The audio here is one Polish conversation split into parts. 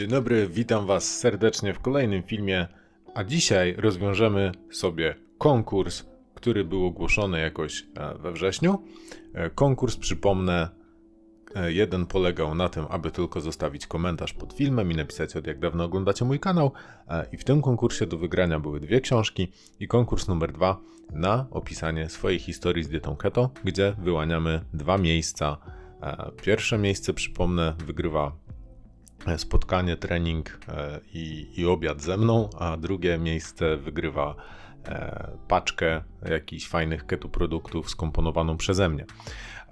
Dzień dobry, witam Was serdecznie w kolejnym filmie. A dzisiaj rozwiążemy sobie konkurs, który był ogłoszony jakoś e, we wrześniu. E, Konkurs, przypomnę, e, jeden polegał na tym, aby tylko zostawić komentarz pod filmem i napisać od jak dawno oglądacie mój kanał. I w tym konkursie do wygrania były dwie książki i konkurs numer dwa na opisanie swojej historii z dietą keto, gdzie wyłaniamy dwa miejsca. Pierwsze miejsce, przypomnę, wygrywa spotkanie, trening e, i, i obiad ze mną, a drugie miejsce wygrywa e, paczkę jakichś fajnych keto produktów skomponowaną przeze mnie.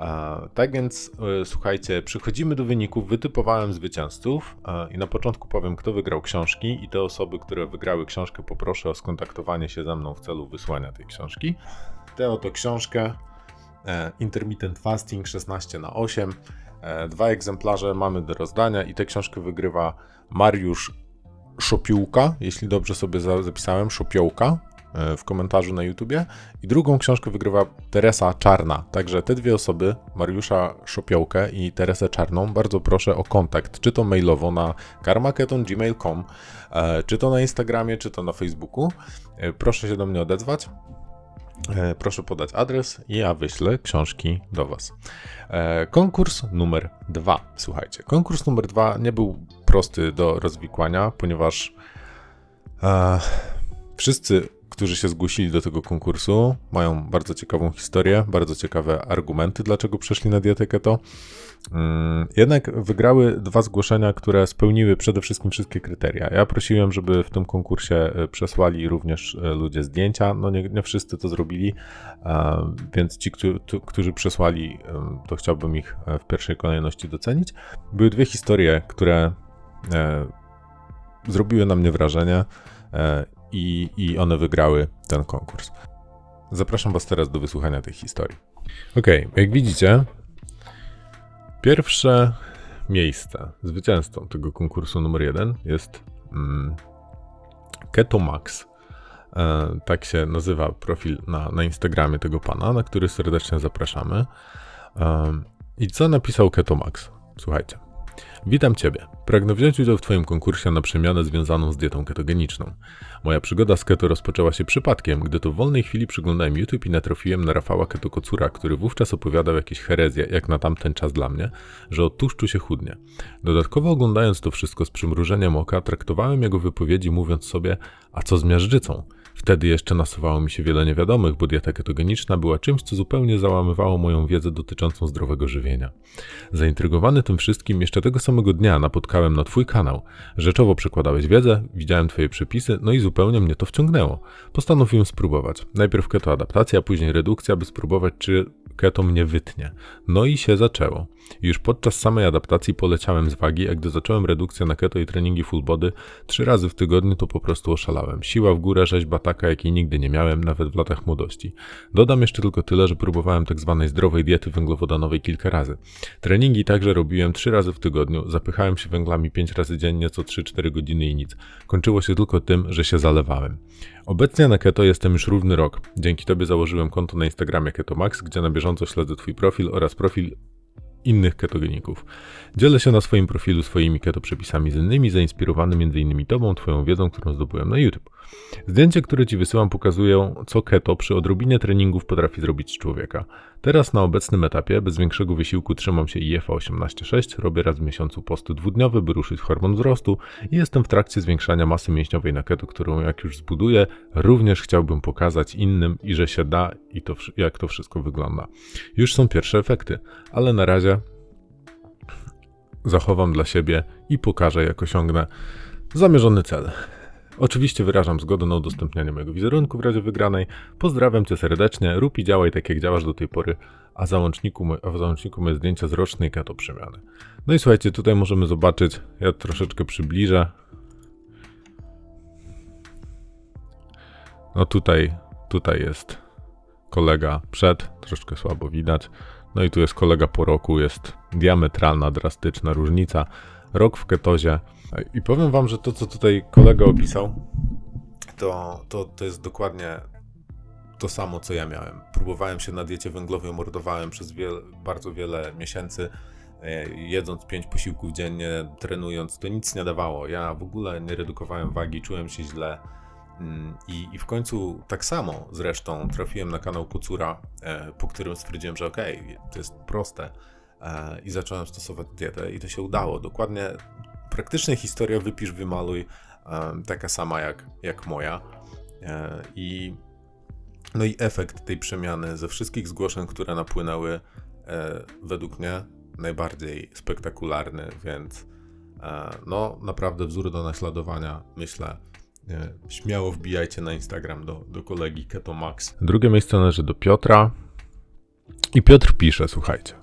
E, Tak więc e, słuchajcie, przechodzimy do wyników. Wytypowałem zwycięzców e, i na początku powiem, kto wygrał książki, i te osoby, które wygrały książkę, poproszę o skontaktowanie się ze mną w celu wysłania tej książki. Tę oto książkę e, Intermittent Fasting 16 na 8 E, Dwa egzemplarze mamy do rozdania i tę książkę wygrywa Mariusz Szopiółka, jeśli dobrze sobie za- zapisałem, Szopiołka e, w komentarzu na YouTubie. I drugą książkę wygrywa Teresa Czarna. Także te dwie osoby, Mariusza Szopiołkę i Teresę Czarną, bardzo proszę o kontakt, czy to mailowo na karmaketon.gmail.com, e, czy to na Instagramie, czy to na Facebooku. E, Proszę się do mnie odezwać. E, Proszę podać adres i ja wyślę książki do Was. E, Konkurs numer dwa. Słuchajcie, konkurs numer dwa nie był prosty do rozwikłania, ponieważ e, wszyscy, którzy się zgłosili do tego konkursu, mają bardzo ciekawą historię, bardzo ciekawe argumenty, dlaczego przeszli na dietę keto. Mm, Jednak wygrały dwa zgłoszenia, które spełniły przede wszystkim wszystkie kryteria. Ja prosiłem, żeby w tym konkursie e, przesłali również e, ludzie zdjęcia. No nie, nie wszyscy to zrobili, e, więc ci, którzy, przesłali, to chciałbym ich w pierwszej kolejności docenić. Były dwie historie, które zrobiły na mnie wrażenie i, i one wygrały ten konkurs. Zapraszam Was teraz do wysłuchania tej historii. Okej, jak widzicie, Pierwsze miejsce zwycięzcą tego konkursu numer jeden jest mm, Ketomax. E, tak się nazywa profil na, na Instagramie tego pana, na który serdecznie zapraszamy. E, I co napisał Ketomax? Słuchajcie. Witam Ciebie. Pragnę wziąć udział w Twoim konkursie na przemianę związaną z dietą ketogeniczną. Moja przygoda z keto rozpoczęła się przypadkiem, gdy to w wolnej chwili przyglądałem YouTube i natrafiłem na Rafała Ketokocura, który wówczas opowiadał jakieś herezje, jak na tamten czas dla mnie, że od tłuszczu się chudnie. Dodatkowo oglądając to wszystko z przymrużeniem oka, traktowałem jego wypowiedzi mówiąc sobie, a co z miażdżycą? Wtedy jeszcze nasuwało mi się wiele niewiadomych, bo dieta ketogeniczna była czymś, co zupełnie załamywało moją wiedzę dotyczącą zdrowego żywienia. Zaintrygowany tym wszystkim, jeszcze tego samego dnia napotkałem na Twój kanał. Rzeczowo przekładałeś wiedzę, widziałem Twoje przepisy, no i zupełnie mnie to wciągnęło. Postanowiłem spróbować. Najpierw keto adaptacja, później redukcja, by spróbować, czy keto mnie wytnie. No i się zaczęło. Już podczas samej adaptacji poleciałem z wagi, a gdy zacząłem redukcję na keto i treningi full body, trzy razy w tygodniu to po prostu oszalałem. Siła w górę, rzeźba taka, jakiej nigdy nie miałem, nawet w latach młodości. Dodam jeszcze tylko tyle, że próbowałem tak zwanej zdrowej diety węglowodanowej kilka razy. Treningi także robiłem trzy razy w tygodniu, zapychałem się węglami pięć razy dziennie, co 3-4 godziny i nic. Kończyło się tylko tym, że się zalewałem. Obecnie na keto jestem już równy rok. Dzięki Tobie założyłem konto na Instagramie Ketomax, gdzie na bieżąco śledzę Twój profil oraz profil innych ketogeników. Dzielę się na swoim profilu swoimi keto przepisami z innymi, zainspirowany m.in. Tobą, Twoją wiedzą, którą zdobyłem na YouTube. Zdjęcie, które Ci wysyłam, pokazują, co keto przy odrobinie treningów potrafi zrobić z człowieka. Teraz na obecnym etapie, bez większego wysiłku, trzymam się IFA 18.6, robię raz w miesiącu posty dwudniowy, by ruszyć hormon wzrostu i jestem w trakcie zwiększania masy mięśniowej na keto, którą jak już zbuduję, również chciałbym pokazać innym i że się da i to, jak to wszystko wygląda. Już są pierwsze efekty, ale na razie zachowam dla siebie i pokażę, jak osiągnę zamierzony cel. Oczywiście wyrażam zgodę na udostępnianie mojego wizerunku w razie wygranej. Pozdrawiam Cię serdecznie, rób i działaj tak jak działasz do tej pory, a, w załączniku, moje zdjęcia z rocznej keto przemiany. No i słuchajcie, tutaj możemy zobaczyć, ja troszeczkę przybliżę. No tutaj, tutaj jest kolega przed, troszeczkę słabo widać. No i tu jest kolega po roku, jest diametralna, drastyczna różnica. Rok w ketozie. I powiem wam, że to, co tutaj kolega opisał, to, to, to jest dokładnie to samo, co ja miałem. Próbowałem się na diecie węglowej, mordowałem przez bardzo wiele miesięcy. e, jedząc 5 posiłków dziennie, trenując, to nic nie dawało. Ja w ogóle nie redukowałem wagi, czułem się źle. Mm, I, I w końcu tak samo zresztą trafiłem na kanał Kocura, e, po którym stwierdziłem, że okej, okay, to jest proste i zacząłem stosować dietę i to się udało. Dokładnie praktycznie historia wypisz, wymaluj, taka sama jak, jak moja. I no i efekt tej przemiany ze wszystkich zgłoszeń, które napłynęły, e, według mnie najbardziej spektakularny, więc e, no naprawdę wzór do naśladowania, myślę. E, śmiało wbijajcie na Instagram do, do kolegi Keto Max. Drugie miejsce należy do Piotra. I Piotr pisze, słuchajcie.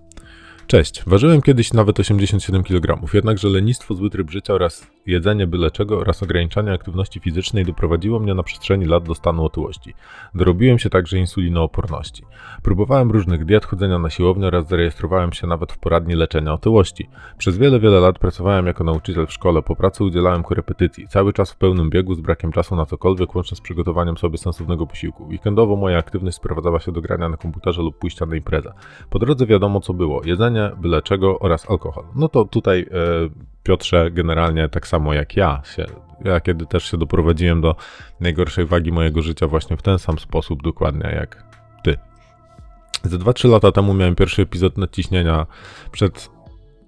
Cześć, ważyłem kiedyś nawet 87 kg, jednakże lenistwo, zły tryb życia oraz jedzenie byle czego oraz ograniczanie aktywności fizycznej doprowadziło mnie na przestrzeni lat do stanu otyłości. Dorobiłem się także insulinooporności. Próbowałem różnych diet, chodzenia na siłownię oraz zarejestrowałem się nawet w poradni leczenia otyłości. Przez wiele, wiele lat pracowałem jako nauczyciel w szkole, po pracy udzielałem korepetycji, cały czas w pełnym biegu z brakiem czasu na cokolwiek, łącznie z przygotowaniem sobie sensownego posiłku. Weekendowo moja aktywność sprowadzała się do grania na komputerze lub pójścia na imprezę. Po drodze wiadomo co było, jedzenie, byle czego oraz alkohol. No to tutaj e, Piotrze generalnie tak samo jak ja się, ja kiedy też się doprowadziłem do najgorszej wagi mojego życia właśnie w ten sam sposób dokładnie jak ty. Ze 2-3 lata temu miałem pierwszy epizod nadciśnienia przed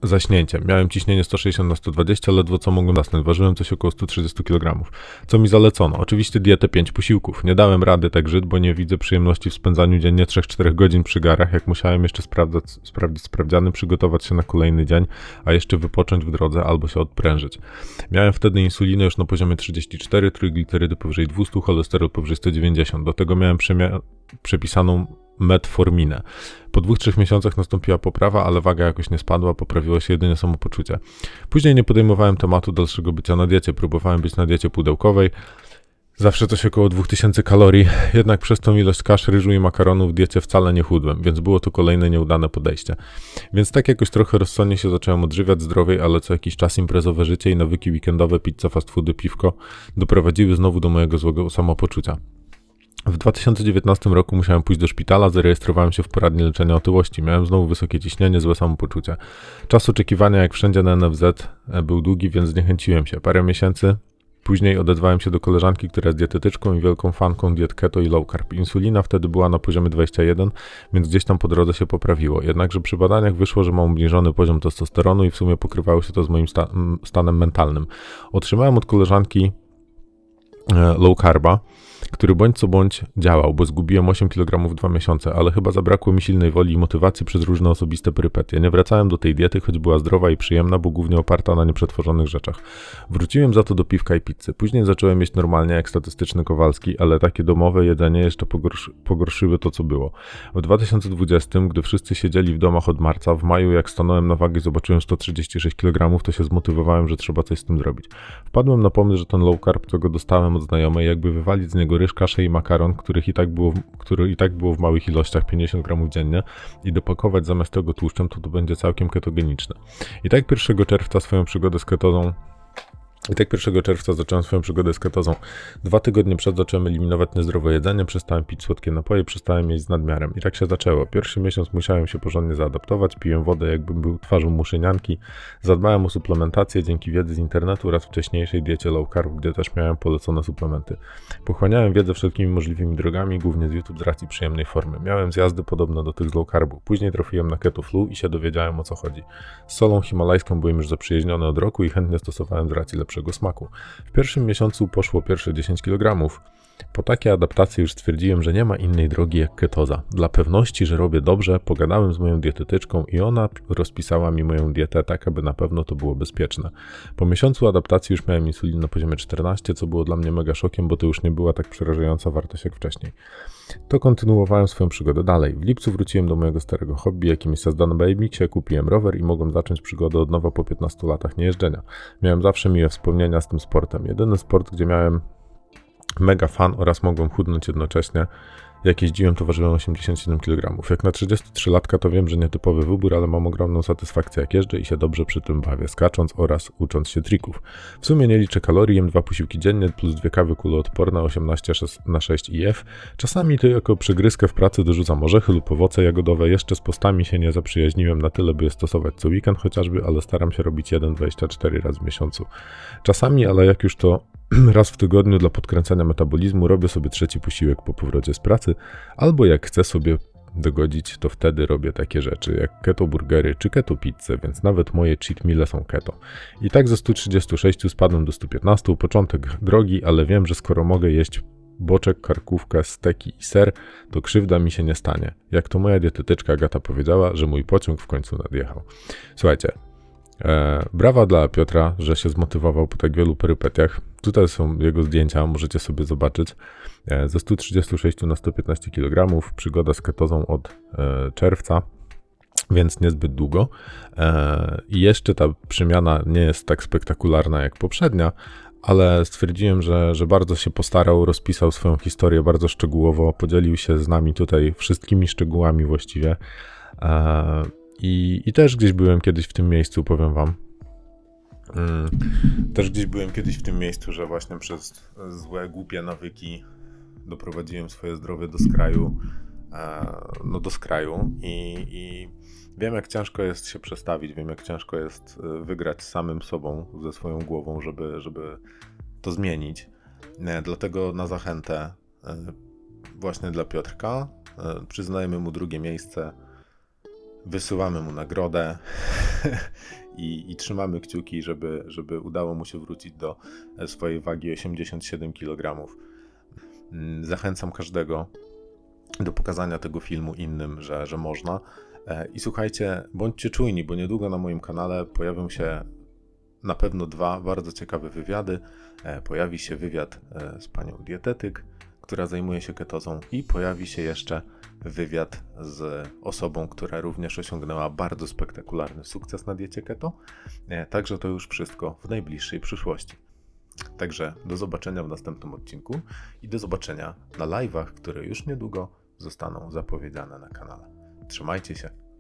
zaśnięciem. Miałem ciśnienie 160 na 120, ledwo co mogłem zasnąć. Ważyłem coś około 130 kg. Co mi zalecono? Oczywiście dietę 5 posiłków. Nie dałem rady tak żyć, bo nie widzę przyjemności w spędzaniu dziennie 3-4 godzin przy garach, jak musiałem jeszcze sprawdzać, sprawdzić sprawdziany, przygotować się na kolejny dzień, a jeszcze wypocząć w drodze albo się odprężyć. Miałem wtedy insulinę już na poziomie 34, trójglicerydy powyżej 200, cholesterol powyżej 190. Do tego miałem przepisaną metforminę. Po dwóch, trzech miesiącach nastąpiła poprawa, ale waga jakoś nie spadła, poprawiło się jedynie samopoczucie. Później nie podejmowałem tematu dalszego bycia na diecie, próbowałem być na diecie pudełkowej, Zawsze coś około 2000 kalorii, jednak przez tą ilość kasz, ryżu i makaronu w diecie wcale nie chudłem, więc było to kolejne nieudane podejście. Więc tak jakoś trochę rozsądnie się zacząłem odżywiać zdrowiej, ale co jakiś czas imprezowe życie i nawyki weekendowe, pizza, fast foody, piwko doprowadziły znowu do mojego złego samopoczucia. W 2019 roku musiałem pójść do szpitala, zarejestrowałem się w poradni leczenia otyłości. Miałem znowu wysokie ciśnienie, złe samopoczucie. Czas oczekiwania, jak wszędzie na NFZ, e, był długi, więc zniechęciłem się. Parę miesięcy Później odezwałem się do koleżanki, która jest dietetyczką i wielką fanką diet keto i low carb. Insulina wtedy była na poziomie 21, więc gdzieś tam po drodze się poprawiło. Jednakże przy badaniach wyszło, że mam obniżony poziom testosteronu i w sumie pokrywało się to z moim sta stanem mentalnym. Otrzymałem od koleżanki e, low carba, który bądź co bądź działał, bo zgubiłem 8 kg w dwa miesiące, ale chyba zabrakło mi silnej woli i motywacji przez różne osobiste perypetie. Nie wracałem do tej diety, choć była zdrowa i przyjemna, bo głównie oparta na nieprzetworzonych rzeczach. Wróciłem za to do piwka i pizzy. Później zacząłem jeść normalnie, jak statystyczny Kowalski, ale takie domowe jedzenie jeszcze pogorszy, pogorszyły to, co było. W 2020, gdy wszyscy siedzieli w domach od marca, w maju jak stanąłem na wagę i zobaczyłem 136 kg, to się zmotywowałem, że trzeba coś z tym zrobić. Wpadłem na pomysł, że ten low carb, co go dostałem od znajomej, jakby wywalić z niego ryż, kaszę i makaron, których i tak było, który i tak było w małych ilościach, 50 gramów dziennie i dopakować zamiast tego tłuszczem, to to będzie całkiem ketogeniczne. I tak 1 czerwca swoją przygodę z ketozą i tak 1 czerwca zacząłem swoją przygodę z ketozą. Dwa tygodnie przed zacząłem eliminować niezdrowe jedzenie, przestałem pić słodkie napoje, przestałem jeść z nadmiarem. I tak się zaczęło. Pierwszy miesiąc musiałem się porządnie zaadaptować, piłem wodę jakbym był twarzą muszynianki, zadbałem o suplementację dzięki wiedzy z internetu oraz wcześniejszej diecie low carb, gdzie też miałem polecone suplementy. Pochłaniałem wiedzę wszelkimi możliwymi drogami, głównie z YouTube z racji przyjemnej formy. Miałem zjazdy podobne do tych z low carbu. Później trafiłem na keto flu i się dowiedziałem o co chodzi. Z solą himalajską byłem już zaprzyjaźniony od roku i chętnie stosowałem z racji lepszego lepszego smaku. W pierwszym miesiącu poszło pierwsze 10 kg. Po takiej adaptacji już stwierdziłem, że nie ma innej drogi jak ketoza. Dla pewności, że robię dobrze, pogadałem z moją dietetyczką i ona rozpisała mi moją dietę tak, aby na pewno to było bezpieczne. Po miesiącu adaptacji już miałem insulin na poziomie 14, co było dla mnie mega szokiem, bo to już nie była tak przerażająca wartość jak wcześniej. To kontynuowałem swoją przygodę dalej. W lipcu wróciłem do mojego starego hobby, jakim jest jazda na BMX, kupiłem rower i mogłem zacząć przygodę od nowa po 15 latach niejeżdżenia. Miałem zawsze miłe wspomnienia z tym sportem. Jedyny sport, gdzie miałem mega fan oraz mogłem chudnąć jednocześnie Jak jeździłem, to ważyłem 87 kg. Jak na 33-latka to wiem, że nietypowy wybór, ale mam ogromną satysfakcję jak jeżdżę i się dobrze przy tym bawię, skacząc oraz ucząc się trików. W sumie nie liczę kalorii, jem dwa posiłki dziennie, plus dwie kawy kuloodporne 18 na 6 IF. Czasami to jako przegryzkę w pracy dorzucam orzechy lub owoce jagodowe. Jeszcze z postami się nie zaprzyjaźniłem na tyle, by je stosować co weekend chociażby, ale staram się robić 1,24 raz w miesiącu. Czasami, ale jak już to raz w tygodniu dla podkręcania metabolizmu robię sobie trzeci posiłek po powrocie z pracy, albo jak chcę sobie dogodzić, to wtedy robię takie rzeczy jak keto burgery czy keto pizzę, więc nawet moje cheat meale są keto. I tak ze 136 spadłem do 115, początek drogi, ale wiem, że skoro mogę jeść boczek, karkówkę, steki i ser, to krzywda mi się nie stanie. Jak to moja dietetyczka Agata powiedziała, że mój pociąg w końcu nadjechał. Słuchajcie, E, brawa dla Piotra, że się zmotywował po tak wielu perypetiach. Tutaj są jego zdjęcia, możecie sobie zobaczyć. E, ze 136 na 115 kg, przygoda z ketozą od e, czerwca, więc niezbyt długo. E, I jeszcze ta przemiana nie jest tak spektakularna jak poprzednia, ale stwierdziłem, że, że bardzo się postarał, rozpisał swoją historię bardzo szczegółowo, podzielił się z nami tutaj wszystkimi szczegółami właściwie. I, I też gdzieś byłem kiedyś w tym miejscu, powiem wam. Mm, też gdzieś byłem kiedyś w tym miejscu, że właśnie przez złe, głupie nawyki doprowadziłem swoje zdrowie do skraju. E, no do skraju i, i wiem jak ciężko jest się przestawić, wiem jak ciężko jest e, wygrać samym sobą, ze swoją głową, żeby, żeby to zmienić. E, dlatego na zachętę właśnie dla Piotrka przyznajmy mu drugie miejsce wysuwamy mu nagrodę i, i, trzymamy kciuki, żeby, żeby udało mu się wrócić do swojej wagi 87 kg. Mm, zachęcam każdego do pokazania tego filmu innym, że, że można. E, I słuchajcie, bądźcie czujni, bo niedługo na moim kanale pojawią się na pewno dwa bardzo ciekawe wywiady. E, pojawi się wywiad e, z panią dietetyk, która zajmuje się ketozą, i pojawi się jeszcze wywiad z osobą, która również osiągnęła bardzo spektakularny sukces na diecie keto. E, także to już wszystko w najbliższej przyszłości. Także do zobaczenia w następnym odcinku i do zobaczenia na live'ach, które już niedługo zostaną zapowiedziane na kanale. Trzymajcie się.